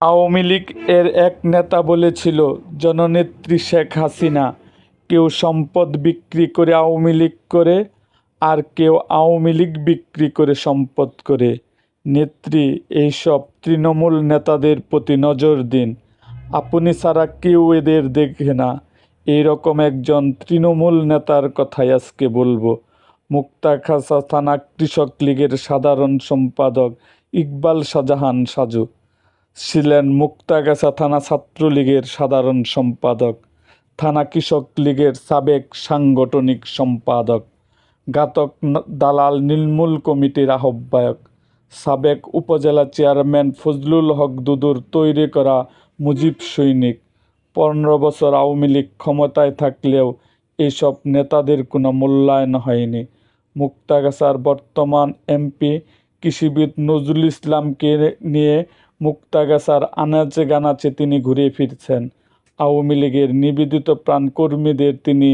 আওয়ামী লীগ এর এক নেতা বলেছিল, জননেত্রী শেখ হাসিনা, কেউ সম্পদ বিক্রি করে আওয়ামী লীগ করে, আর কেউ আওয়ামী লীগ বিক্রি করে সম্পদ করে। নেত্রী, এইসব তৃণমূল নেতাদের প্রতি নজর দিন। আপনি ছাড়া কেউ এদের দেখে না। এইরকম একজন তৃণমূল নেতার কথাই আজকে বলব। মুক্তাখাছা থানা কৃষক লীগের সাধারণ সম্পাদক ইকবাল শাহজাহান সাজু। ছিলেন মুক্তাগাছা থানা ছাত্রলীগের সাধারণ সম্পাদক, থানা কৃষক লীগের সাবেক সাংগঠনিক সম্পাদক, ঘাতক দালাল নির্মূল কমিটির আহ্বায়ক, সাবেক উপজেলা চেয়ারম্যান ফজলুল হক দুদুর তৈরি করা মুজিব সৈনিক। পনেরো বছর আওয়ামী লীগ ক্ষমতায় থাকলেও এইসব নেতাদের কোনো মূল্যায়ন হয়নি। মুক্তাগাছার বর্তমান এমপি কৃষিবিদ নজরুল ইসলামকে নিয়ে মুক্তাগাছার আনাচে গানাচে তিনি ঘুরে ফিরছেন। আওয়ামী লীগের নিবেদিত প্রাণকর্মীদের তিনি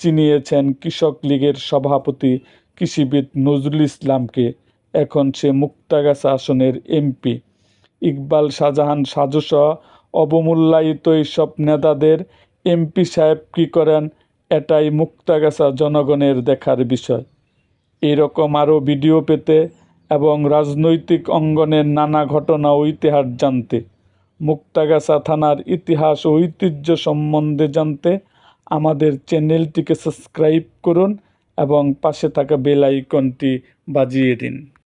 চিনিয়েছেন কৃষক লীগের সভাপতি কৃষিবিদ নজরুল ইসলামকে। এখন সে মুক্তাগাছা আসনের এমপি। ইকবাল শাহজাহান সাজুসহ অবমূল্যায়িত এইসব নেতাদের এমপি সাহেব কী করেন, এটাই মুক্তাগাছা জনগণের দেখার বিষয়। এরকম আরও ভিডিও পেতে এবং রাজনৈতিক অঙ্গনের নানা ঘটনা ও ইতিহাস জানতে। মুক্তাগাছা থানার ইতিহাস ও ঐতিহ্য সম্বন্ধে জানতে আমাদের চ্যানেলটিকে সাবস্ক্রাইব করুন এবং পাশে থাকা বেল আইকনটি বাজিয়ে দিন।